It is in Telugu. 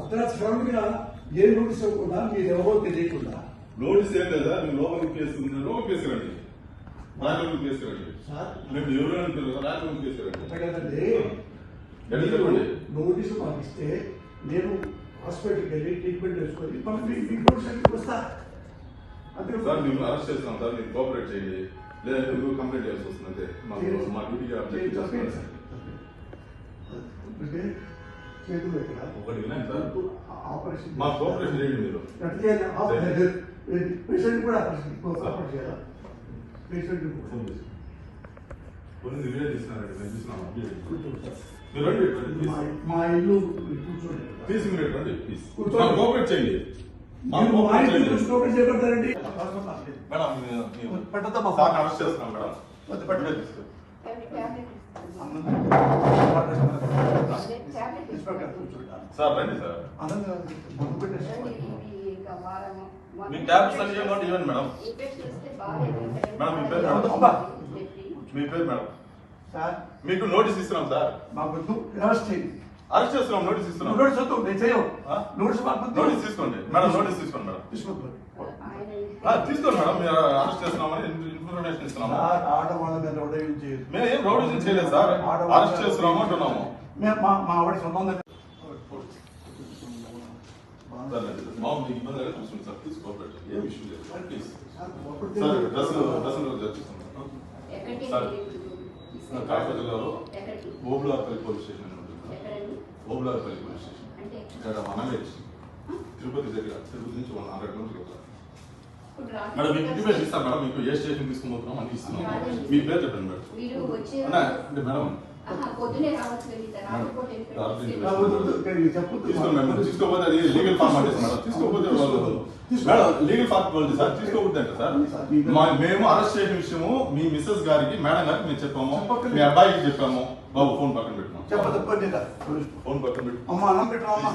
అర్ధరాత్రి సడన్గా ఏ నోటీస్ ఇవ్వకుండా మీరు ఎవరో తెలియకుండా. నోటీస్ ఏం లేదా? మీరు లోపలికి కేసుకున్నారు లోపలికి కేసుకురండి రాజమండ్రి కేసుకురండి సార్. మేము ఎవరు అంటారు రాజమండ్రి కేసుకురండి అంతే కదండి. ఎక్కడ చెప్పండి? నోటీసు మాకు ఇస్తే నేను హాస్పిటల్కి వెళ్ళి ట్రీట్మెంట్ చేసుకొని మళ్ళీ మీ- మీ నోటీస్ వస్తా. అంతే సార్ మేము అరెస్ట్ చేస్తాం సార్. మీరు కోఆపరేట్ చేయండి. లేదంటే మీరు కంప్లైంట్ చేయాల్సి వస్తుంది. అంతే. మాకు మా డ్యూటీకి చెప్పండి చేస్తాం. చేతులు ఇక్కడ ఒకటి ఆపరేషన్ మా కోఆపరేషన్ చేయండి మీరు. ఎట్లా చేయాలి? ఆపరేషన్ పేషెంట్ కూడా ఆపరేషన్ ఆపరేషన్ చేయాలా? పేషెంట్ కొన్ని వీడియో తీసుకున్నారండి మేము. మీరు రండి మా ఇల్లు కూర్చోండి. మీరు రండి ప్లీజ్. కూర్చోండి. కోఆపరేట్ చేయండి. మేడం మీరు- మీరు- పెట్టద్దమ్మా. సార్ని అరెస్ట్ చేస్తున్నాం మేడం. వద్దు, పెట్టు. సార్ రండి సార్. మీ అన్ని ఇవ్వండి ఇవ్వండి మేడం. మేడం, మీ పేరు. మీ పేరు మేడం? సార్. మీకు నోటీస్ ఇస్తున్నాం సార్. మాకు అరెస్ట్ అరెస్ట్ చేస్తున్నాం నోటీస్ ఇస్తున్నాం. నోటీస్ వద్దు నేను చేయవు? నోటీస్ మాకు. నోటీస్ తీసుకోండి. మేడం నోటీస్ తీసుకోండి మేడం. ఆ, తీసుకోండి మేడం. మీరు అరెస్ట్ చేస్తున్నామని ఇన్ఫర్మేషన్ ఇస్తున్నాము. రౌడీలు చేయదు మేము ఏం రౌడీజం చేయలేదు సార్. అరెస్ట్ చేస్తున్నాము అంటున్నాము. మా మా ఆవిడ సొంతం మీకు ఇబ్బంది అయితే చూసుకోండి సార్ ప్లీజ్ కోఆపరేట్. ఏం ఇష్యూ లేదు. సార్ ప్లీజ్ సార్, ఒకటి సార్ తెలియదు. డ్రెస్ డ్రెస్ చర్చిస్తాం సార్ కాకపోతే గారు ఓబులార్పల్లి పోలీస్ స్టేషన్ అని ఉంటుంది ఓబులార్పల్లి పోలీస్ స్టేషన్. ఇక్కడ మనమేజ్ తిరుపతి దగ్గర తిరుపతి నుంచి వన్ హండ్రెడ్ కిలోమీటర్స్ మేడం మీకు ఇంటిమేషన్ ఇస్తాం మేడం మీకు ఏ స్టేషన్ తీసుకుని పోతున్నాం అని ఇస్తున్నాం. మీ పేరు చెప్పండి మేడం. మీరు వచ్చే అన్నా, అంటే మేడం పొద్దునే రావచ్చు తీసుకోకపోతే అది లీగల్ ఫార్మాలిటీస్ మేడం తీసుకోకపోతే వాళ్ళు మేడం లీగల్ ఫార్మాలిటీ సార్ తీసుకోకపోతే అంటే సార్. మా- మేము అరెస్ట్ చేసిన విషయము మీ మిస్సెస్ గారికి మేడం గారికి మేము చెప్పాము. మీ అబ్బాయికి చెప్పాము. బాబు ఫోన్ పక్కన పెట్టినాం లేదా? ఫోన్ పక్కన పెట్టు. అమ్మ అన్నం పెట్టరా అమ్మ.